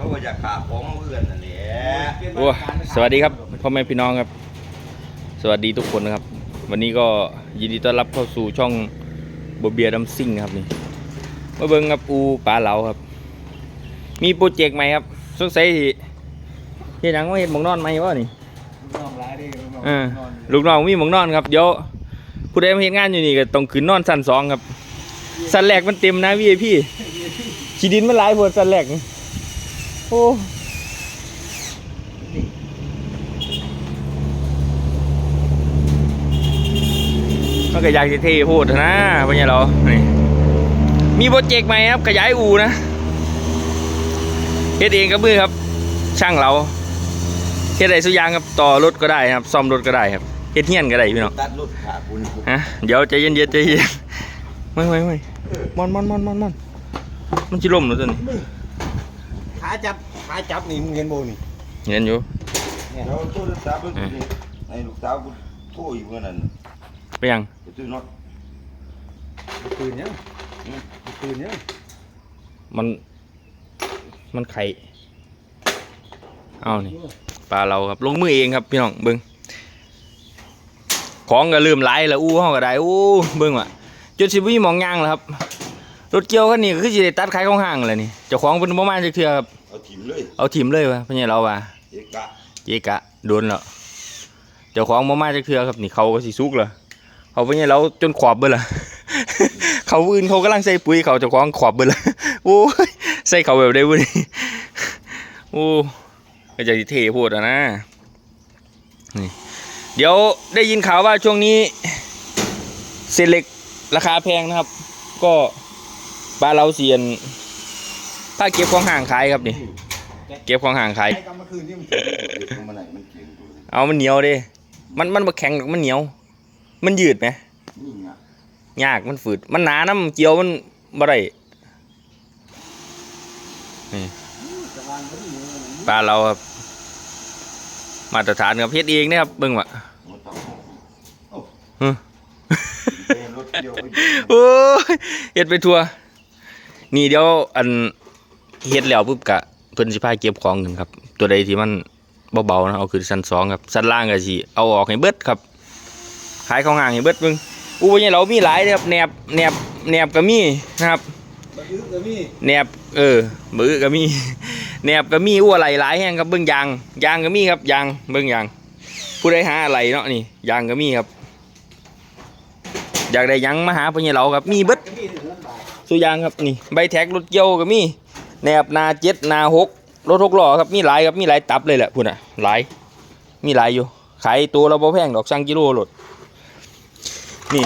เขาว่าจะขาของเพื่อนนั่นแหละโอ้สวัสดีครับพ่อแม่พี่น้องครับ สวัสดีทุกคนนะครับ วันนี้ก็ยินดีต้อนรับเข้าสู่ช่องบเบียดัมซิ่งครับนี่มาเบิ่งกับอูปลาเหลาครับ มีโปรเจกต์ใหม่ครับสงสัยสิเฮ็ดหยังว่าเฮ็ดหมองนอนไหมวะนี่น้องร้ายดิลูกน้องเออนอนลูกน้องมีหมองนอนครับเดี๋ยวผู้ใดมาเฮ็ดงานอยู่นี่ก็ต้องขึ้นนอนชั้นสองครับชั้นแรกมันเต็มนะพี่พี่ขี้ดินมันหลายพวดชั้นแรกนี่ โอ้มันก็อยากจะเท่โพูดนะเป็นไงเรานี่มีโปรเจกต์ใหม่ครับ ขยายอู่นะเฮ็ดเองกับมือครับ ช่างเราเฮ็ดอะไรสุกอยางครับต่อรถก็ได้ครับ ซ่อมรถก็ได้ครับเฮ็ดเฮียนก็ได้พี่น้องตัดรถขาคุณฮะเดี๋ยวใจเย็นๆใจเย็นไม่ไม่ไม่มอนมอนมอนมอนมอนมันจิล่มเหรือตัวนี้ขาจับ ขาจับนี่มึงเห็นโบนี่เห็นอยู่เดี๋ยวโทรศัพท์มันนี่ไอ้ลูกสาวกูโทรอยู่เมื่อนั้นไปยังไปซื้อน็อตตื่นยังตื่นยังมัน มันไข่เอานี่ปลาเราครับลงมือเองครับพี่น้องเบิ้งของก็ลืมไหลายแล้วอู้ห้องก็ได้อู้เบิ้งว่ะจนสิบวิมองย่างแล้วครับ รถเกี่ยวคันนี้ก็คือสิได้ตัดขายของห้างเลยนี่เจ้าของเป็นประมาณจักเทื่อครับ เอาถิ่มเลยเอาทีมเลยวะพี่ใหญ่เราว่าเอกะเจ๊กะโดนแล้วเจ้าของมามาจากเทือครับนี่เขาก็สิสุกแล้วเขาเป็นไงเราจนขอบเบิดละเขาอื่นเขากำลังใส่ปุ๋ยเขาเจ้าของขอบเบิดละโอ้ยใส่เขาแบบได้บุนี่โอ้ก็จะสิเทโพูดอะนะนี่เดี๋ยวได้ยินข่าวว่าช่วงนี้เศษเหล็กราคาแพงนะครับ ก็ บ้านเราเสียนถ้าเก็บของห่างขายครับนี่ เก็บของห่างขาย ไอ้กำเมื่อคืนนี่มันเด็กลงมาไหนมันเก่งดูดิเอามันเหนียวเดิมันมันมาแข็งหรอกมันเหนียว มันยืดไหมนี่ไงยากมันฝืด มันหนาน้ำเกี่ยวมันบ่ได้นี่ปลาเราครับ มาตรฐานกับเพชรเองนะครับเบิ่งว่ะมันต้องโอ้ฮึเดินรถเดียวไปโอ้ยเฮ็ดไปทัว นี่เดี๋ยวอันเฮ็ดแล้วปุ๊บกะเพิ่นสิพาเก็บของกันครับ ตัวใดที่มันเบาๆนะเอาขึ้นชั้นสองครับชั้นล่างก็สิเอาออกให้เบิดครับขายของห่างให้เบิดเบิ่งอู้ยเรามีหลายเลยครับแหนบแหนบแหนบก็มีนะครับบักอึกก็มีแหนบเออมือก็มีแหนบก็มีอ้วไหลหลายแห้งครับเบิ่งยางยางก็มีครับยางเบิ่งยางผู้ใดหาอะไรเนาะนี่ยางก็มีครับ อยากได้หยังมาหาพญาเราครับมีเบิด สุยางครับนี่ใบแท็กรถเกี่ยวก็มีแนบนาเจ็ดนาหกรถหกล้อครับมีหลายครับมีหลายตับเลยแหละพุ่นอะหลายมีหลายอยู่ขายตัวเราบ่แพงดอกสั่งกิโลโหลดนี่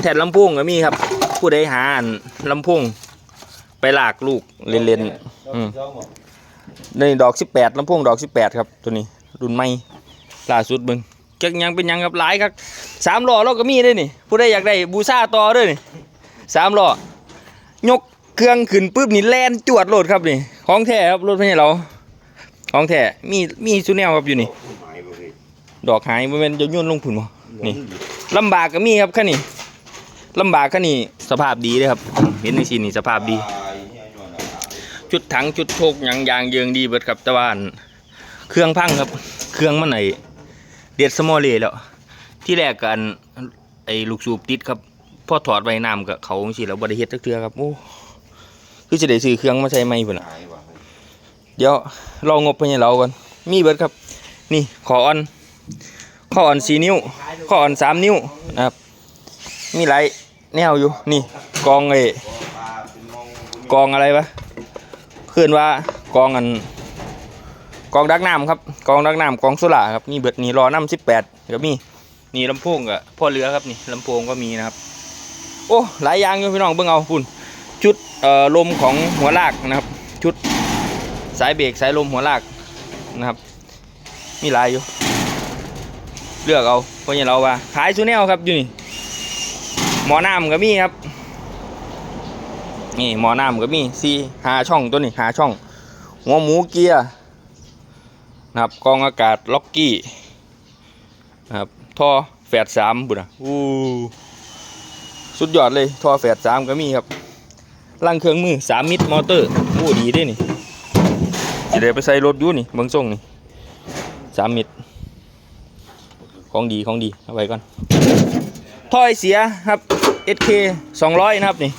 แทนลำโพงก็มีครับผู้ใดหาอันลำโพงไปลากลูกเล่นๆอืมสองหมดในดอกสิบแปดลำโพงดอกสิบแปดครับตัวนี้รุ่นใหม่ล่าสุดเบิ่งจักยังเป็นยังครับหลายครับสามล้อเราก็มีด้วยนี่ผู้ใดอยากได้บูซ่าต่อด้วยนี่สามล้อ ยกเครื่องขึ้นปุ๊บนี่แล่นจวดโหลดครับนี่ของแท้ครับรถพี่เราของแท้มีมีสุแนวครับอยู่นี่ ดอกหายบ่แม่นจะโยนลงพุ่นบ่นี่ลำบากก็มีครับคันนี้ลำบากคันนี้สภาพดีเลยครับ เห็นในซีนี่สภาพดี จุดถังจุดโชกยังยางเยิงดีเบิดครับต่ว่าอันเครื่องพังครับ เครื่องมันไหนเด็ดสมอลเลยแล้วที่แรกกันไอ้ลูกสูบติดครับ พอถอดไว้น้ำกับเขาสิแล้วบริเฮ็ดจักเทือครับโอ้คือจะได้ซื้อเครื่องมาใช้ไหมพุ่นน่ะหายว่ะเดี๋ยวรองบไปให้เราก่อนมีเบิดครับ นี่ขออ่อนขออ่อนสี่นิ้วขออ่อนสามนิ้วนะครับ มีหลายแนวอยู่นี่กองไอ้ปลาเป็นมองกองอะไรวะเคลื่อนว่ากองอันกองดักน้ำครับกองดักน้ำกองโซล่าครับนี่เบิดนี่รอน้ำสิบแปดก็มีนี่ลำโพงกับพ่อเรือครับนี่ลำโพงก็มีนะครับ โอ้หลายอย่างอยู่พี่น้องเบิ่งเอาพุ่นชุดลมของหัวลากนะครับ ชุดสายเบรกสายลมหัวลากนะครับ มีหลายอยู่ เลือกเอาเพราะอย่างเราว่าขายซูแนลครับอยู่นี่หมอน้ำก็มีครับนี่หมอน้ำก็มีซีหาช่องตัวนี้หาช่อง หัวหมูเกียร์นะครับกองอากาศล็อกกี้นะครับท่อแฝดสามบุญนะอู้ สุดยอดเลยท่อแฝดสามก็มีครับล่างเครื่องมือสามมิตรมอเตอร์อู้ดีด้วยนี่จะได้ไปใส่รถอยู่นี่เบิ่งส่งนี่สามมิตรของดีของดีเอาไว้ก่อนถ้อยเสียครับ SK 200 นะครับนี่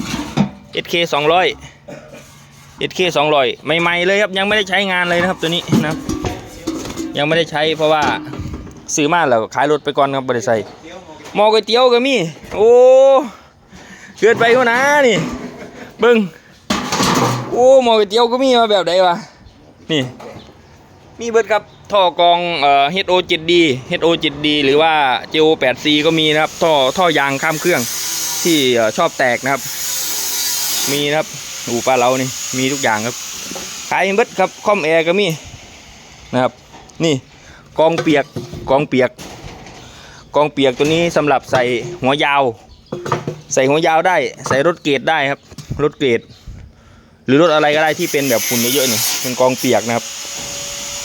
SK 200 SK 200 ใหม่ๆเลยครับยังไม่ได้ใช้งานเลยนะครับตัวนี้นะครับยังไม่ได้ใช้เพราะว่าซื้อมาแล้วขายรถไปก่อนครับบริษัทมอก๋วยเตี๋ยวก็มีโอ้ เกิดไปหัวหนะนี่เบิ้งโอ้หมอก๋วยเตี๋ยวก็มีมาแบบใดวะนี่ มีเบิดครับท่อกองเอ่อ HO7D HO7D หรือว่า JO8C ก็มีนะครับ ท่อท่อยางข้ามเครื่องที่ออชอบแตกนะครับ มีนะครับอูปลาเรานี่มีทุกอย่างครับขายเบิดครับคอมแอร์ก็มีนะครับ นี่กองเปียกกองเปียก กองเปียกตัวนี้สำหรับใส่หัวยาว ใส่หัวยาวได้ ใส่รถเกรดได้ครับ รถเกรด หรือรถอะไรก็ได้ที่เป็นแบบฝุ่นเยอะๆนี่เป็นกองเปียกนะครับ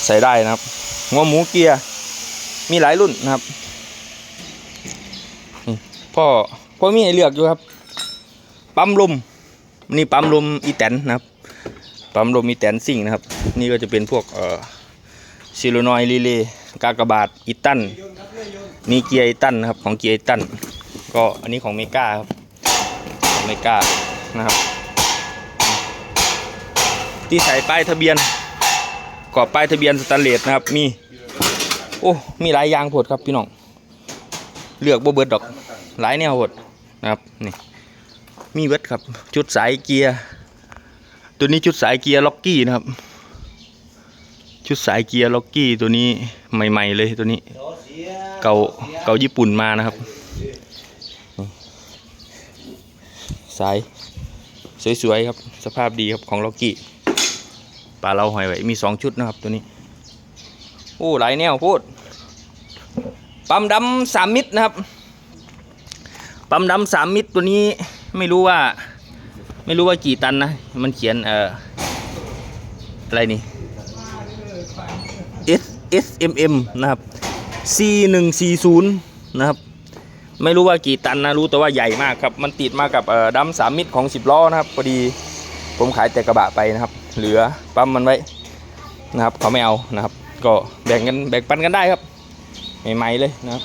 ใส่ได้นะครับหัวหมูเกียร์มีหลายรุ่นนะครับพ่อพ่อมีให้เลือกอยู่ครับ ปั๊มลมนี่ปั๊มลมอีแตนนะครับ ปั๊มลมอีแตนซิ่งนะครับ นี่ก็จะเป็นพวกเอ่อซิโลนอยรีเลย์กากบาทอีตันมีเกียร์อีตันนะครับของเกียร์อีตันก็อันนี้ของเมกาครับ ของเมกานะครับ ที่ใส่ป้ายทะเบียนกรอบป้ายทะเบียนสแตนเลสนะครับ มี โอ้มีหลายยางโพดครับพี่น้องเลือกบ่เบิดดอกหลายแนวโพดนะครับนี่มีเบิดครับชุดสายเกียร์ตัวนี้ชุดสายเกียร์ล็อกกี้นะครับ ชุดสายเกียร์ล็อกกี้ตัวนี้ใหม่ ๆ เลยตัวนี้ เก่าเก่าญี่ปุ่นมานะครับนี่ สาย สวยๆครับ สภาพดีครับของล็อกกี้ปลาเราหอยไว้มีสองชุดนะครับตัวนี้ โอ้หลายแนวพูดปั๊มดำสามมิตรนะครับปั๊มดำสามมิตรตัวนี้ไม่รู้ว่า ไม่รู้ว่ากี่ตันนะ มันเขียนเอ่ออะไรนี่ S S M M นะครับ C หนึ่งสี่ศูนย์นะครับ ไม่รู้ว่ากี่ตันนะรู้แต่ว่าใหญ่มากครับ มันติดมากับดัมสามมิตรของ10ล้อนะครับพอดีผมขายแต่กระบะไปนะครับ เหลือปั๊มมันไว้นะครับเขาไม่เอานะครับ ก็แบ่งกันแบ่งปันกันได้ครับใหม่ๆเลยนะครับ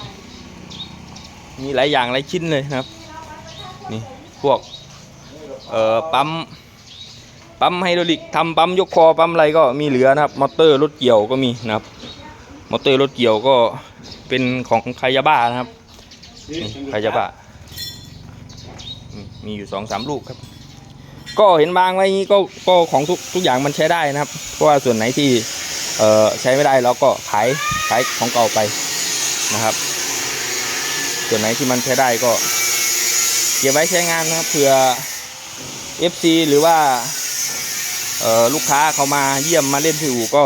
มีหลายอย่างหลายชิ้นเลยนะครับนี่พวกเอ่อปั๊มปั๊มไฮดรอลิกทำปั๊มยกคอปั๊มอะไรก็มีเหลือนะครับ มอเตอร์รถเกี่ยวก็มีนะครับ มอเตอร์รถเกี่ยวก็เป็นของคายาบ้านะครับ นี่ใครจะบะอืมมีอยู่สองสามลูกครับ ก็เห็นบางไว้อย่างนี้ก็ก็ของทุกทุกอย่างมันใช้ได้นะครับ เพราะว่าส่วนไหนที่เอ่อใช้ไม่ได้เราก็ขายขายของเก่าไปนะครับ ส่วนไหนที่มันใช้ได้ก็เก็บไว้ใช้งานนะครับเผื่อ FC หรือว่าเอ่อลูกค้าเขามาเยี่ยมมาเล่นที่อู่ก็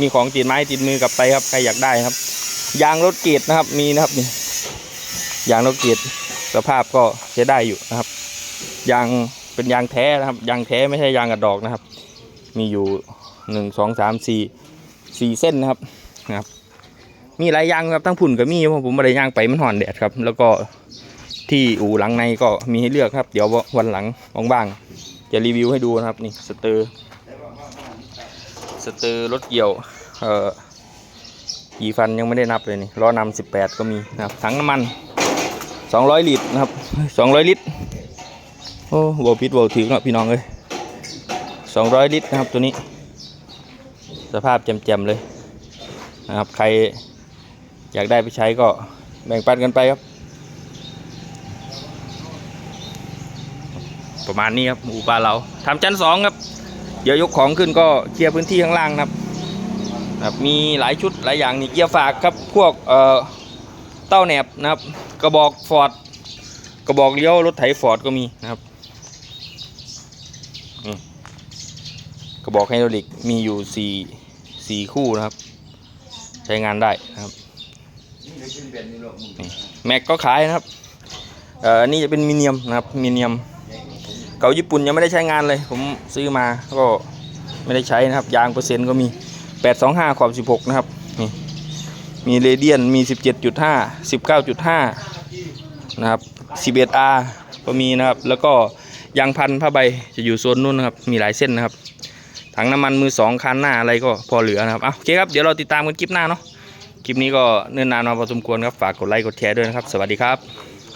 มีของติดไม้ติดมือกลับไปครับใครอยากได้ครับ ยางรถเกรดนะครับมีนะครับนี่ ยางนกเกียรสภาพก็ใช้ได้อยู่นะครับ ยางเป็นยางแท้นะครับ ยางแท้ไม่ใช่ยางกระดอกนะครับ มีอยู่หนึ่งสองสามสี่สี่เส้นนะครับนะครับ มีหลายยางครับทั้งผุ่นกับมีเพราะผมไม่ได้ยางไปมันห่อนแดดครับ แล้วก็ที่อู่หลังในก็มีให้เลือกครับ เดี๋ยววันหลังว่างๆจะรีวิวให้ดูนะครับนี่สเตอร์สเตอร์รถเกี่ยวเอ่อกี่ฟันยังไม่ได้นับเลยนี่ล้อนำสิบแปดก็มีนะครับถังน้ำมัน สองร้อยลิตรนะครับสองร้อยลิตรโอ้โหพิษโวถึงอะพี่น้องเลยสองร้อยลิตรนะครับตัวนี้ สภาพแจ่มๆเลยนะครับ ใครอยากได้ไปใช้ก็แบ่งปันกันไปครับ ประมาณนี้ครับอูปลาเราทำชั้นสองครับ เดี๋ยวยกของขึ้นก็เคลียร์พื้นที่ข้างล่างครับนะครับมีหลายชุดหลายอย่างนี่เกียร์ฝากครับพวกเอ่อ เต้าแหนบนะครับ กระบอกฟอร์ดกระบอกเลี้ยวรถไถฟอร์ดก็มีนะครับกระบอกไฮดรอลิกมีอยู่สี่สี่คู่นะครับ ใช้งานได้นะครับแม็กก็ขายนะครับเอ่อนี่จะเป็นมิเนียมนะครับมิเนียม เก่าญี่ปุ่นยังไม่ได้ใช้งานเลย ผมซื้อมาก็ไม่ได้ใช้นะครับ ยางเปอร์เซ็นต์ก็มี 825ขอบ16 นะครับ มีเรเดียนมี 17.5 19.5 นะครับ 11R ก็มีนะครับ แล้วก็ยางพันผ้าใบจะอยู่โซนนู้นนะครับ มีหลายเส้นนะครับ ถังน้ำมันมือสองคันหน้าอะไรก็พอเหลือนะครับเอาโอเคครับ เดี๋ยวเราติดตามกันคลิปหน้าเนาะ คลิปนี้ก็เนิ่นนานมาพอสมควรครับ ฝากกดไลค์กดแชร์ด้วยนะครับ สวัสดีครับ